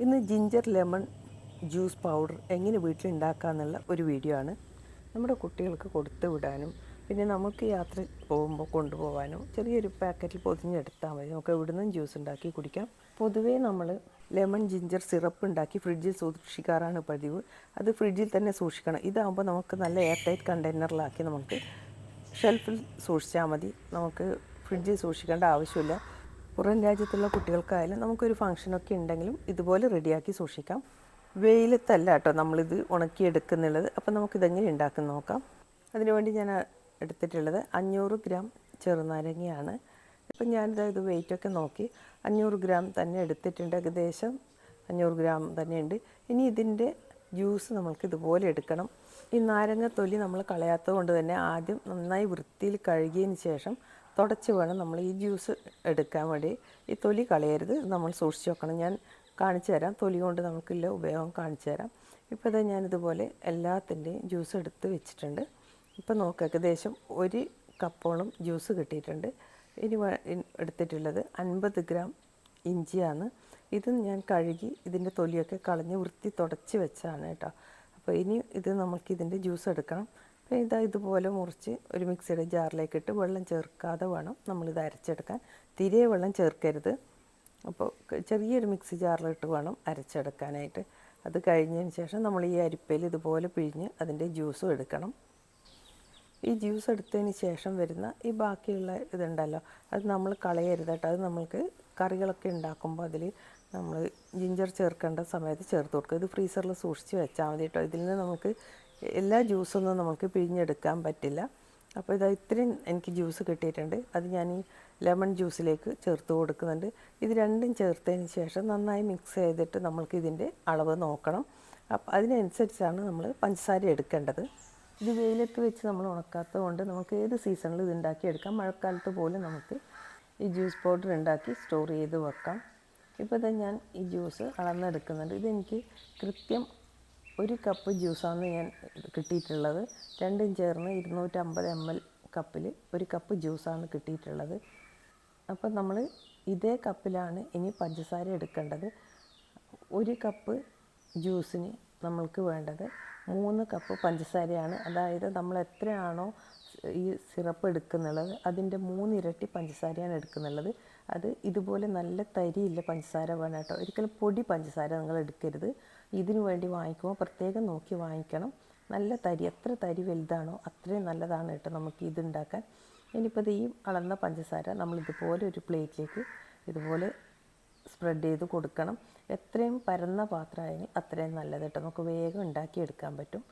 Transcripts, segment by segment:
ഇന്ന് ginger lemon juice powder എങ്ങനെ വീട്ടിലുണ്ടാക്കാമെന്നുള്ള ഒരു വീഡിയോ ആണ്. നമ്മുടെ കുട്ടികൾക്ക് കൊടുത്തു വിടാനും പിന്നെ നമുക്ക് യാത്ര പോകുമ്പോൾ കൊണ്ടുപോകാനും ചെറിയൊരു പാക്കറ്റിൽ പൊതിഞ്ഞെടുത്താൽ മതി. നമുക്ക് എവിടുന്നും ജ്യൂസ് ഉണ്ടാക്കി കുടിക്കാം. പൊതുവേ നമ്മൾ ലെമൺ ജിഞ്ചർ സിറപ്പ് ഉണ്ടാക്കി ഫ്രിഡ്ജിൽ സൂക്ഷിക്കാറാണ് പതിവ്. അത് ഫ്രിഡ്ജിൽ തന്നെ സൂക്ഷിക്കണം. ഇതാകുമ്പോൾ നമുക്ക് നല്ല എയർ ടൈറ്റ് കണ്ടെയ്നറിലാക്കി നമുക്ക് ഷെൽഫിൽ സൂക്ഷിച്ചാൽ മതി. നമുക്ക് ഫ്രിഡ്ജിൽ സൂക്ഷിക്കേണ്ട ആവശ്യമില്ല. പുറം രാജ്യത്തുള്ള കുട്ടികൾക്കായാലും നമുക്കൊരു ഫംഗ്ഷനൊക്കെ ഉണ്ടെങ്കിലും ഇതുപോലെ റെഡിയാക്കി സൂക്ഷിക്കാം. വെയിലത്തല്ല കേട്ടോ നമ്മളിത് ഉണക്കിയെടുക്കുന്നുള്ളത്. അപ്പോൾ നമുക്കിതെങ്ങനെ ഉണ്ടാക്കുന്ന നോക്കാം. അതിനുവേണ്ടി ഞാൻ എടുത്തിട്ടുള്ളത് അഞ്ഞൂറ് ഗ്രാം ചെറുനാരങ്ങയാണ്. ഇപ്പം ഞാനിത് ഇത് വെയിറ്റൊക്കെ നോക്കി. അഞ്ഞൂറ് ഗ്രാം തന്നെ എടുത്തിട്ടുണ്ട്. ഏകദേശം അഞ്ഞൂറ് ഗ്രാം തന്നെയുണ്ട്. ഇനി ഇതിന്റെ ജ്യൂസ് നമ്മൾക്ക് ഇതുപോലെ എടുക്കണം. ഈ നാരങ്ങ തൊലി നമ്മൾ കളയാത്തത് കൊണ്ട് തന്നെ ആദ്യം നന്നായി വൃത്തിയിൽ കഴുകിയതിന് ശേഷം തുടച്ച് വേണം നമ്മൾ ഈ ജ്യൂസ് എടുക്കാൻ വേണ്ടി. ഈ തൊലി കളയരുത് നമ്മൾ സൂക്ഷിച്ച് വെക്കണം. ഞാൻ കാണിച്ചു തരാം. തൊലി കൊണ്ട് നമുക്കില്ല ഉപയോഗം കാണിച്ചു തരാം. ഇപ്പോൾ ഇതാ ഞാനിതുപോലെ എല്ലാത്തിന്റെയും ജ്യൂസ് എടുത്ത് വെച്ചിട്ടുണ്ട്. ഇപ്പോൾ നോക്കുക ഏകദേശം ഒരു കപ്പോളം ജ്യൂസ് കിട്ടിയിട്ടുണ്ട്. ഇനി എടുത്തിട്ടുള്ളത് അൻപത് ഗ്രാം ഇഞ്ചിയാണ്. ഇത് ഞാൻ കഴുകി ഇതിന്റെ തൊലിയൊക്കെ കളഞ്ഞ് വൃത്തി തുടച്ച് വെച്ചാണ് കേട്ടോ. അപ്പോൾ ഇനി ഇത് നമുക്ക് ഇതിന്റെ ജ്യൂസ് എടുക്കണം. ഇതാ ഇതുപോലെ മുറിച്ച് ഒരു മിക്സിയുടെ ജാറിലേക്ക് ഇട്ട് വെള്ളം ചേർക്കാതെ വേണം നമ്മളിത് അരച്ചെടുക്കാൻ. തിരിയെ വെള്ളം ചേർക്കരുത്. അപ്പോൾ ചെറിയൊരു മിക്സി ജാറിലിട്ട് വേണം അരച്ചെടുക്കാനായിട്ട്. അത് കഴിഞ്ഞതിന് ശേഷം നമ്മൾ ഈ അരിപ്പയിൽ ഇതുപോലെ പിഴിഞ്ഞ് അതിന്റെ ജ്യൂസും എടുക്കണം. ഈ ജ്യൂസ് എടുത്തതിന് ശേഷം വരുന്ന ഈ ബാക്കിയുള്ള ഇതുണ്ടല്ലോ അത് നമ്മൾ കളയരുത് കേട്ടോ അത് നമ്മൾക്ക് കറികളൊക്കെ ഉണ്ടാക്കുമ്പോൾ അതിൽ നമ്മൾ ജിഞ്ചർ ചേർക്കേണ്ട സമയത്ത് ചേർത്ത് കൊടുക്കുക. ഇത് ഫ്രീസറിൽ സൂക്ഷിച്ച് വെച്ചാൽ മതി കേട്ടോ. ഇതിൽ നിന്ന് നമുക്ക് എല്ലാ ജ്യൂസൊന്നും നമുക്ക് പിഴിഞ്ഞെടുക്കാൻ പറ്റില്ല. അപ്പോൾ ഇതാ ഇത്രയും എനിക്ക് ജ്യൂസ് കിട്ടിയിട്ടുണ്ട്. അത് ഞാൻ ഈ ലെമൺ ജ്യൂസിലേക്ക് ചേർത്ത് കൊടുക്കുന്നുണ്ട്. ഇത് രണ്ടും ചേർത്തതിന് ശേഷം നന്നായി മിക്സ് ചെയ്തിട്ട് നമ്മൾക്ക് ഇതിന്റെ അളവ് നോക്കണം. അപ്പോൾ അതിനനുസരിച്ചാണ് നമ്മൾ പഞ്ചസാര എടുക്കേണ്ടത്. ഇത് വെയിലത്ത് വെച്ച് നമ്മൾ ഉണക്കാത്തത് കൊണ്ട് നമുക്ക് ഏത് സീസണിൽ ഇത് ഉണ്ടാക്കിയെടുക്കാം? മഴക്കാലത്ത് പോലും നമുക്ക് ഈ ജ്യൂസ് പൗഡർ ഉണ്ടാക്കി സ്റ്റോർ ചെയ്ത് വെക്കാം. ഇപ്പോൾ ഇത് ഞാൻ ഈ ജ്യൂസ് അളന്നെടുക്കുന്നുണ്ട്. ഇതെനിക്ക് കൃത്യം ഒരു കപ്പ് ജ്യൂസാണ് ഞാൻ കിട്ടിയിട്ടുള്ളത്. രണ്ടും ചേർന്ന് ഇരുന്നൂറ്റമ്പത് എം എൽ കപ്പിൽ ഒരു കപ്പ് ജ്യൂസാണ് കിട്ടിയിട്ടുള്ളത്. അപ്പോൾ നമ്മൾ ഇതേ കപ്പിലാണ് ഇനി പഞ്ചസാര എടുക്കേണ്ടത്. ഒരു കപ്പ് ജ്യൂസിന് നമ്മൾക്ക് വേണ്ടത് മൂന്ന് കപ്പ് പഞ്ചസാരയാണ്. അതായത് നമ്മൾ എത്രയാണോ ഈ സിറപ്പ് എടുക്കുന്നുള്ളത് അതിന്റെ മൂന്നിരട്ടി പഞ്ചസാരയാണ് എടുക്കുന്നുള്ളത്. അത് ഇതുപോലെ നല്ല തരിയില്ല പഞ്ചസാര വേണം കേട്ടോ ഒരിക്കലും പൊടി പഞ്ചസാര നിങ്ങൾ എടുക്കരുത്. ഇതിനു വേണ്ടി വാങ്ങിക്കുമ്പോൾ പ്രത്യേകം നോക്കി വാങ്ങിക്കണം. നല്ല തരി എത്ര തരി വലുതാണോ അത്രയും നല്ലതാണ് കേട്ടോ നമുക്ക് ഇത് ഉണ്ടാക്കാൻ. ഇനിയിപ്പോൾ ഈ അളന്ന പഞ്ചസാര നമ്മൾ ഇതുപോലെ ഒരു പ്ലേറ്റിലേക്ക് ഇതുപോലെ സ്പ്രെഡ് ചെയ്ത് കൊടുക്കണം. എത്രയും പരന്ന പാത്രമായെങ്കിൽ അത്രയും നല്ലത് കേട്ടോ. നമുക്ക് വേഗം ഉണ്ടാക്കിയെടുക്കാൻ പറ്റും.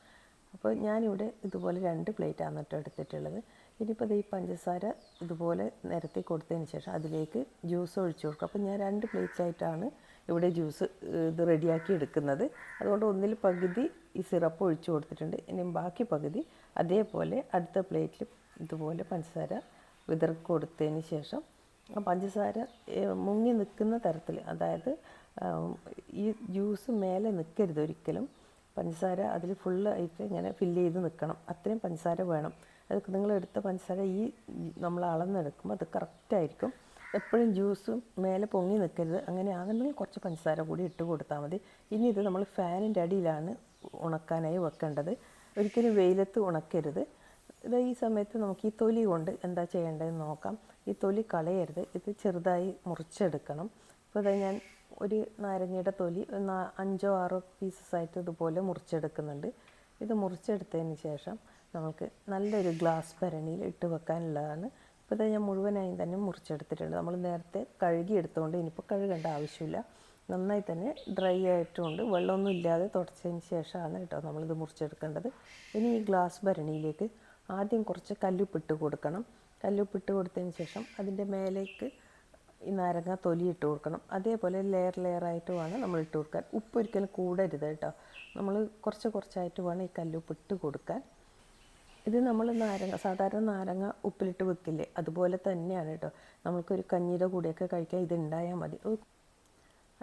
അപ്പോൾ ഞാനിവിടെ ഇതുപോലെ രണ്ട് പ്ലേറ്റാണ് കേട്ടോ എടുത്തിട്ടുള്ളത്. ഇനിയിപ്പോൾ ഈ പഞ്ചസാര ഇതുപോലെ നിരത്തി കൊടുത്തതിന് ശേഷം അതിലേക്ക് ജ്യൂസ് ഒഴിച്ചു കൊടുക്കും. അപ്പോൾ ഞാൻ രണ്ട് പ്ലേറ്റായിട്ടാണ് ഇവിടെ ജ്യൂസ് ഇത് റെഡിയാക്കി എടുക്കുന്നത്. അതുകൊണ്ട് ഒന്നിൽ പകുതി ഈ സിറപ്പ് ഒഴിച്ചു കൊടുത്തിട്ടുണ്ട്. ഇനി ബാക്കി പകുതി അതേപോലെ അടുത്ത പ്ലേറ്റിൽ ഇതുപോലെ പഞ്ചസാര വിതർക്ക് കൊടുത്തതിന് ശേഷം ആ പഞ്ചസാര മുങ്ങി നിൽക്കുന്ന തരത്തിൽ അതായത് ഈ ജ്യൂസ് മേലെ നിൽക്കരുത് ഒരിക്കലും. പഞ്ചസാര അതിൽ ഫുള്ളായിട്ട് ഇങ്ങനെ ഫില്ല് ചെയ്ത് നിൽക്കണം. അത്രയും പഞ്ചസാര വേണം. അത് നിങ്ങളെടുത്ത പഞ്ചസാര ഈ നമ്മൾ അളന്നെടുക്കുമ്പോൾ അത് കറക്റ്റായിരിക്കും എപ്പോഴും ജ്യൂസും മേലെ പൊങ്ങി നിൽക്കരുത്. അങ്ങനെ ആകുന്നെങ്കിൽ കുറച്ച് പഞ്ചസാര കൂടി ഇട്ട് കൊടുത്താൽ മതി. ഇനി ഇത് നമ്മൾ ഫാനിന്റെ അടിയിലാണ് ഉണക്കാനായി വെക്കേണ്ടത്. ഒരിക്കലും വെയിലത്ത് ഉണക്കരുത്. ഇത് ഈ സമയത്ത് നമുക്ക് ഈ തൊലി കൊണ്ട് എന്താ ചെയ്യേണ്ടതെന്ന് നോക്കാം. ഈ തൊലി കളയരുത്. ഇത് ചെറുതായി മുറിച്ചെടുക്കണം. ഇപ്പോൾ അത് ഞാൻ ഒരു നാരങ്ങയുടെ തൊലി അഞ്ചോ ആറോ പീസസ് ആയിട്ട് ഇതുപോലെ മുറിച്ചെടുക്കുന്നുണ്ട്. ഇത് മുറിച്ചെടുത്തതിന് ശേഷം നമുക്ക് നല്ലൊരു ഗ്ലാസ് ഭരണിയിൽ ഇട്ട് വെക്കാനുള്ളതാണ് ഇപ്പോൾ ഇതാ ഞാൻ മുഴുവനായും തന്നെ മുറിച്ചെടുത്തിട്ടുണ്ട്. നമ്മൾ നേരത്തെ കഴുകി എടുത്തുകൊണ്ട് ഇനിയിപ്പോൾ കഴുകേണ്ട ആവശ്യമില്ല. നന്നായി തന്നെ ഡ്രൈ ആയിട്ടുണ്ട്. വെള്ളമൊന്നും ഇല്ലാതെ തുടച്ചതിന് ശേഷമാണ് കേട്ടോ നമ്മളിത് മുറിച്ചെടുക്കേണ്ടത്. ഇനി ഈ ഗ്ലാസ് ഭരണിയിലേക്ക് ആദ്യം കുറച്ച് കല്ലുപ്പിട്ട് കൊടുക്കണം. കല്ലുപ്പിട്ട് കൊടുത്തതിന് ശേഷം അതിന്റെ മേലേക്ക് ഈ നാരങ്ങ തൊലി ഇട്ട് കൊടുക്കണം. അതേപോലെ ലെയർ ലെയർ ആയിട്ട് വേണം നമ്മൾ ഇട്ട് കൊടുക്കാൻ. ഉപ്പ് ഒരിക്കലും കൂടരുത് കേട്ടോ. നമ്മൾ കുറച്ച് കുറച്ചായിട്ട് വേണം ഈ കല്ലുപ്പിട്ട് കൊടുക്കാൻ. ഇത് നമ്മൾ നാരങ്ങ സാധാരണ നാരങ്ങ ഉപ്പിലിട്ട് വെക്കില്ലേ? അതുപോലെ തന്നെയാണ് കേട്ടോ നമ്മൾക്കൊരു കഞ്ഞിയുടെ കൂടെയൊക്കെ കഴിക്കാൻ ഇത് ഉണ്ടായാൽ മതി.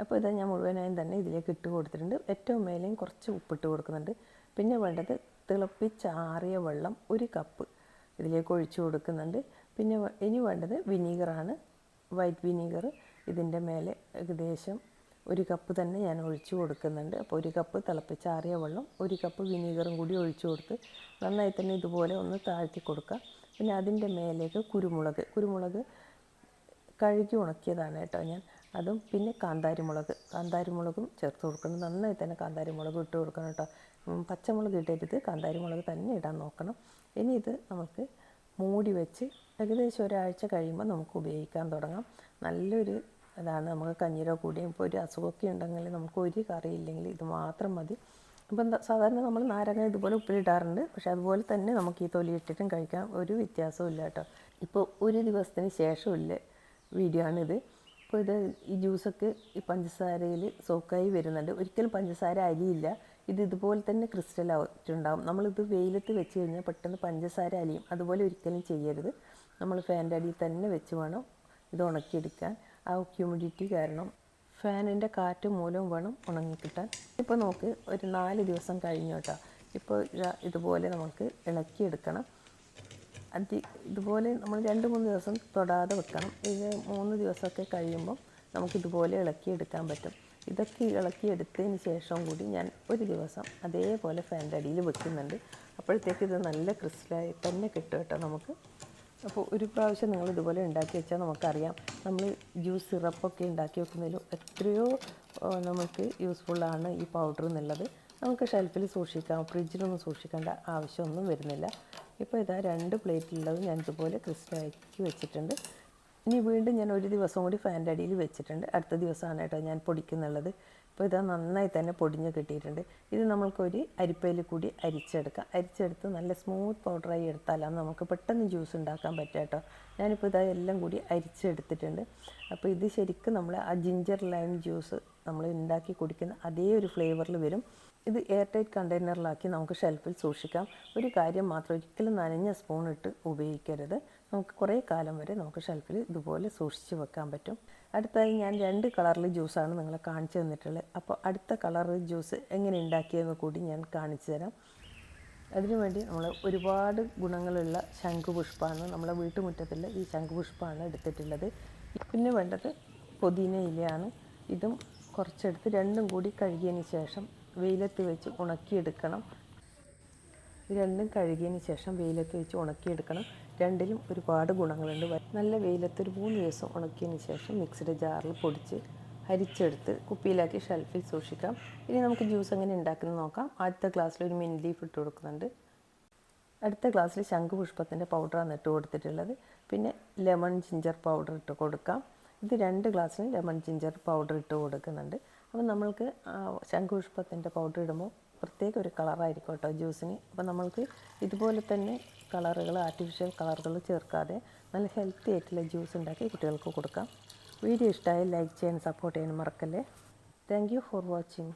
അപ്പോൾ ഇതാ ഞാൻ മുഴുവനായും തന്നെ ഇതിലേക്ക് ഇട്ട് കൊടുത്തിട്ടുണ്ട്. ഏറ്റവും മേലെയും കുറച്ച് ഉപ്പിട്ട് കൊടുക്കുന്നുണ്ട്. പിന്നെ വേണ്ടത് തിളപ്പിച്ചാറിയ വെള്ളം ഒരു കപ്പ് ഇതിലേക്ക് ഒഴിച്ചു കൊടുക്കുന്നുണ്ട്. പിന്നെ ഇനി വേണ്ടത് വിനീഗറാണ്. വൈറ്റ് വിനീഗർ ഇതിന്റെ മേലെ ഏകദേശം ഒരു കപ്പ് തന്നെ ഞാൻ ഒഴിച്ചു കൊടുക്കുന്നുണ്ട്. അപ്പോൾ ഒരു കപ്പ് തിളപ്പിച്ചാറിയ വെള്ളം ഒരു കപ്പ് വിനീഗറും കൂടി ഒഴിച്ചു കൊടുത്ത് നന്നായി തന്നെ ഇതുപോലെ ഒന്ന് താഴ്ത്തി കൊടുക്കുക. പിന്നെ അതിന്റെ മേലേക്ക് കുരുമുളക് കുരുമുളക് കഴുകി ഉണക്കിയതാണ് കേട്ടോ ഞാൻ. അതും പിന്നെ കാന്താരിമുളക് കാന്താരിമുളകും കാന്താരി മുളകും ചേർത്ത് കൊടുക്കണം. നന്നായി തന്നെ കാന്താരി മുളക് ഇട്ട് കൊടുക്കണം കേട്ടോ. പച്ചമുളക് ഇടരുത് കാന്താരിമുളക് തന്നെ ഇടാൻ നോക്കണം. ഇനി ഇത് നമുക്ക് മൂടി വെച്ച് ഏകദേശം ഒരാഴ്ച കഴിയുമ്പോൾ നമുക്ക് ഉപയോഗിക്കാൻ തുടങ്ങാം. നല്ലൊരു ഇതാണ് നമുക്ക് കഞ്ഞിരോ കൂടിയും ഇപ്പോൾ ഒരു അസുഖമൊക്കെ ഉണ്ടെങ്കിൽ നമുക്ക് ഒരു കറി ഇല്ലെങ്കിൽ ഇത് മാത്രം മതി. അപ്പം സാധാരണ നമ്മൾ നാരങ്ങ ഇതുപോലെ ഉപ്പിലിടാറുണ്ട്. പക്ഷേ അതുപോലെ തന്നെ നമുക്ക് ഈ തൊലി ഇട്ടിട്ടും കഴിക്കാം. ഒരു വ്യത്യാസവും ഇല്ല കേട്ടോ. ഇപ്പോൾ ഒരു ദിവസത്തിന് ശേഷമില്ല വീഡിയോ ആണിത്. ഇപ്പോൾ ഇത് ഈ ജ്യൂസൊക്കെ ഈ പഞ്ചസാരയിൽ സോക്കായി വരുന്നുണ്ട്. ഒരിക്കലും പഞ്ചസാര അലിയില്ല ഇത് ഇതുപോലെ തന്നെ ക്രിസ്റ്റൽ ആയിട്ടുണ്ടാകും നമ്മളിത് വെയിലത്ത് വെച്ച് കഴിഞ്ഞാൽ പെട്ടെന്ന് പഞ്ചസാര അലിയും. അതുപോലെ ഒരിക്കലും ചെയ്യരുത്. നമ്മൾ ഫാന്റെ അടിയിൽ തന്നെ വെച്ച് വേണം ഇത് ഉണക്കിയെടുക്കാൻ. ആ ഹ്യൂമിഡിറ്റി കാരണം ഫാനിന്റെ കാറ്റ് മൂലം വേണം ഉണങ്ങിക്കിട്ടാൻ. ഇപ്പോൾ നമുക്ക് ഒരു നാല് ദിവസം കഴിഞ്ഞു കേട്ടോ. ഇപ്പോൾ ഇതാ ഇതുപോലെ നമുക്ക് ഇളക്കിയെടുക്കണം. അത് ഇതുപോലെ നമ്മൾ രണ്ട് മൂന്ന് ദിവസം തൊടാതെ വെക്കണം. ഇത് മൂന്ന് ദിവസമൊക്കെ കഴിയുമ്പം നമുക്കിതുപോലെ ഇളക്കിയെടുക്കാൻ പറ്റും. ഇതൊക്കെ ഇളക്കിയെടുത്തതിന് ശേഷം കൂടി ഞാൻ ഒരു ദിവസം അതേപോലെ ഫാന്റെ അടിയിൽ വെക്കുന്നുണ്ട്. അപ്പോഴത്തേക്ക് ഇത് നല്ല ക്രിസ്റ്റലായി തന്നെ കിട്ടും കേട്ടോ നമുക്ക്. അപ്പോൾ ഒരു പ്രാവശ്യം നിങ്ങൾ ഇതുപോലെ ഉണ്ടാക്കി വെച്ചാൽ നമുക്കറിയാം. നമ്മൾ ജ്യൂസ് സിറപ്പൊക്കെ ഉണ്ടാക്കി വെക്കുന്നതിലും എത്രയോ നമുക്ക് യൂസ്ഫുള്ളാണ് ഈ പൗഡർ എന്നുള്ളത്. നമുക്ക് ഷെൽഫിൽ സൂക്ഷിക്കാം ഫ്രിഡ്ജിലൊന്നും സൂക്ഷിക്കേണ്ട ആവശ്യമൊന്നും വരുന്നില്ല. ഇപ്പോൾ ഇതാ രണ്ട് പ്ലേറ്റിലുള്ളത് ഞാൻ ഇതുപോലെ ക്രിസ്റ്റലാക്കി വെച്ചിട്ടുണ്ട്. ഇനി വീണ്ടും ഞാൻ ഒരു ദിവസം കൂടി ഫാന്റെ അടിയിൽ വെച്ചിട്ടുണ്ട്. അടുത്ത ദിവസമാണ് കേട്ടോ ഞാൻ പൊടിക്കുന്നുള്ളത്. ഇപ്പോൾ ഇത് നന്നായി തന്നെ പൊടിഞ്ഞ് കിട്ടിയിട്ടുണ്ട്. ഇത് നമ്മൾക്കൊരു അരിപ്പയിൽ കൂടി അരിച്ചെടുക്കാം. അരിച്ചെടുത്ത് നല്ല സ്മൂത്ത് പൗഡറായി എടുത്താലാണ് നമുക്ക് പെട്ടെന്ന് ജ്യൂസ് ഉണ്ടാക്കാൻ പറ്റുക കേട്ടോ. ഞാനിപ്പോൾ ഇതാ എല്ലാം കൂടി അരിച്ചെടുത്തിട്ടുണ്ട്. അപ്പോൾ ഇത് ശരിക്കും നമ്മൾ ആ ജിഞ്ചർ ലൈം ജ്യൂസ് നമ്മൾ ഉണ്ടാക്കി കുടിക്കുന്ന അതേ ഒരു ഫ്ലേവറിൽ വരും. ഇത് എയർ ടൈറ്റ് കണ്ടെയ്നറിലാക്കി നമുക്ക് ഷെൽഫിൽ സൂക്ഷിക്കാം. ഒരു കാര്യം മാത്രം ഒരിക്കലും നനഞ്ഞ സ്പൂൺ ഇട്ട് ഉപയോഗിക്കരുത്. നമുക്ക് കുറേ കാലം വരെ നമുക്ക് ഷെൽഫിൽ ഇതുപോലെ സൂക്ഷിച്ച് വെക്കാൻ പറ്റും. അടുത്തായി ഞാൻ രണ്ട് കളറിൽ ജ്യൂസാണ് നിങ്ങളെ കാണിച്ചു തന്നിട്ടുള്ളത്. അപ്പോൾ അടുത്ത കളർ ജ്യൂസ് എങ്ങനെ ഉണ്ടാക്കിയെന്ന് കൂടി ഞാൻ കാണിച്ചു തരാം. അതിനുവേണ്ടി നമ്മൾ ഒരുപാട് ഗുണങ്ങളുള്ള ശംഖുപുഷ്പമാണ് നമ്മളെ വീട്ടുമുറ്റത്തുള്ള ഈ ശംഖുപുഷ്പമാണ് എടുത്തിട്ടുള്ളത്. പിന്നെ വേണ്ടത് പുതിന ഇലയാണ്. ഇതും കുറച്ചെടുത്ത് രണ്ടും കൂടി കഴുകിയതിന് ശേഷം വെയിലത്ത് വെച്ച് ഉണക്കിയെടുക്കണം. ഇത് രണ്ടും കഴുകിയതിന് ശേഷം വെയിലത്ത് വെച്ച് ഉണക്കിയെടുക്കണം. രണ്ടിലും ഒരുപാട് ഗുണങ്ങളുണ്ട്. നല്ല വെയിലത്ത് ഒരു മൂന്ന് ദിവസം ഉണക്കിയതിന് ശേഷം മിക്സിയുടെ ജാറിൽ പൊടിച്ച് അരിച്ചെടുത്ത് കുപ്പിയിലാക്കി ഷെൽഫിൽ സൂക്ഷിക്കാം. ഇനി നമുക്ക് ജ്യൂസ് എങ്ങനെ ഉണ്ടാക്കുന്നത് നോക്കാം. ആദ്യത്തെ ക്ലാസ്സിൽ ഒരു മിൻ ലീഫ് ഇട്ട് കൊടുക്കുന്നുണ്ട്. അടുത്ത ഗ്ലാസ്സിൽ ശംഖുപുഷ്പത്തിന്റെ പൗഡറാണ് ഇട്ട് കൊടുത്തിട്ടുള്ളത്. പിന്നെ ലെമൺ ജിഞ്ചർ പൗഡർ ഇട്ട് കൊടുക്കാം. ഇത് രണ്ട് ഗ്ലാസ്സിന് ലെമൺ ജിഞ്ചർ പൗഡർ ഇട്ട് കൊടുക്കുന്നുണ്ട്. അപ്പോൾ നമ്മൾക്ക് ശംഖുപുഷ്പത്തിന്റെ പൗഡർ ഇടുമ്പോൾ പ്രത്യേക ഒരു കളറായിരിക്കും കേട്ടോ ജ്യൂസിന്. അപ്പോൾ നമ്മൾക്ക് ഇതുപോലെ തന്നെ കളറുകൾ ആർട്ടിഫിഷ്യൽ കളറുകൾ ചേർക്കാതെ നല്ല ഹെൽത്തി ആയിട്ടുള്ള ജ്യൂസ് ഉണ്ടാക്കി കുട്ടികൾക്ക് കൊടുക്കാം. വീഡിയോ ഇഷ്ടമായി ലൈക്ക് ചെയ്യാൻ സപ്പോർട്ട് ചെയ്യാൻ മറക്കല്ലേ. Thank you for watching